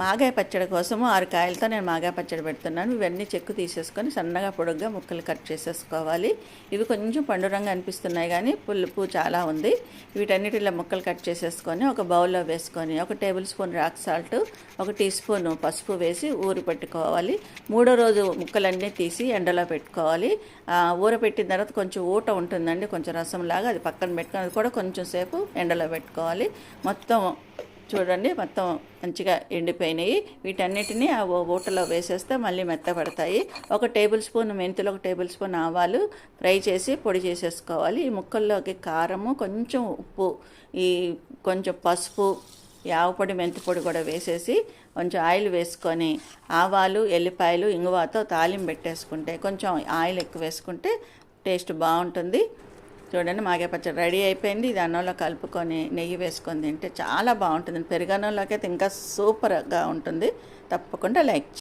మాగాయ పచ్చడి కోసము ఆరు కాయలతో నేను మాగాయ పచ్చడి పెడుతున్నాను. ఇవన్నీ చెక్కు తీసేసుకొని సన్నగా పొడుగ్గా ముక్కలు కట్ చేసేసుకోవాలి. ఇవి కొంచెం పండు రంగు అనిపిస్తున్నాయి కానీ పులుపు చాలా ఉంది. వీటన్నిటిలో ముక్కలు కట్ చేసేసుకొని ఒక బౌల్లో వేసుకొని ఒక టేబుల్ స్పూన్ రాక్ సాల్ట్ ఒక టీ స్పూన్ పసుపు వేసి ఊరు పెట్టుకోవాలి. మూడో రోజు ముక్కలన్నీ తీసి ఎండలో పెట్టుకోవాలి. ఊర పెట్టిన తర్వాత కొంచెం ఊట ఉంటుందండి కొంచెం రసంలాగా అది పక్కన పెట్టుకొని అది కూడా కొంచెం సేపు ఎండలో పెట్టుకోవాలి. మొత్తం చూడండి మొత్తం మంచిగా ఎండిపోయినాయి. వీటన్నిటిని ఆ ఊటలో వేసేస్తే మళ్ళీ మెత్తపడతాయి ఒక టేబుల్ స్పూన్ మెంతులు ఒక టేబుల్ స్పూన్ ఆవాలు ఫ్రై చేసి పొడి చేసేసుకోవాలి. ఈ ముక్కల్లోకి కారము కొంచెం ఉప్పు ఈ కొంచెం పసుపు యావపొడి మెంతి పొడి కూడా వేసేసి కొంచెం ఆయిల్ వేసుకొని ఆవాలు ఎల్లిపాయలు ఇంగువతో తాలింపు పెట్టేసుకుంటే కొంచెం ఆయిల్ ఎక్కువ వేసుకుంటే టేస్ట్ బాగుంటుంది. చూడండి మాగే పచ్చడి రెడీ అయిపోయింది. ఇది అన్నంలో కలుపుకొని నెయ్యి వేసుకొని తింటే చాలా బాగుంటుంది. పెరుగన్నంలోకి అయితే ఇంకా సూపర్గా ఉంటుంది. తప్పకుండా లైక్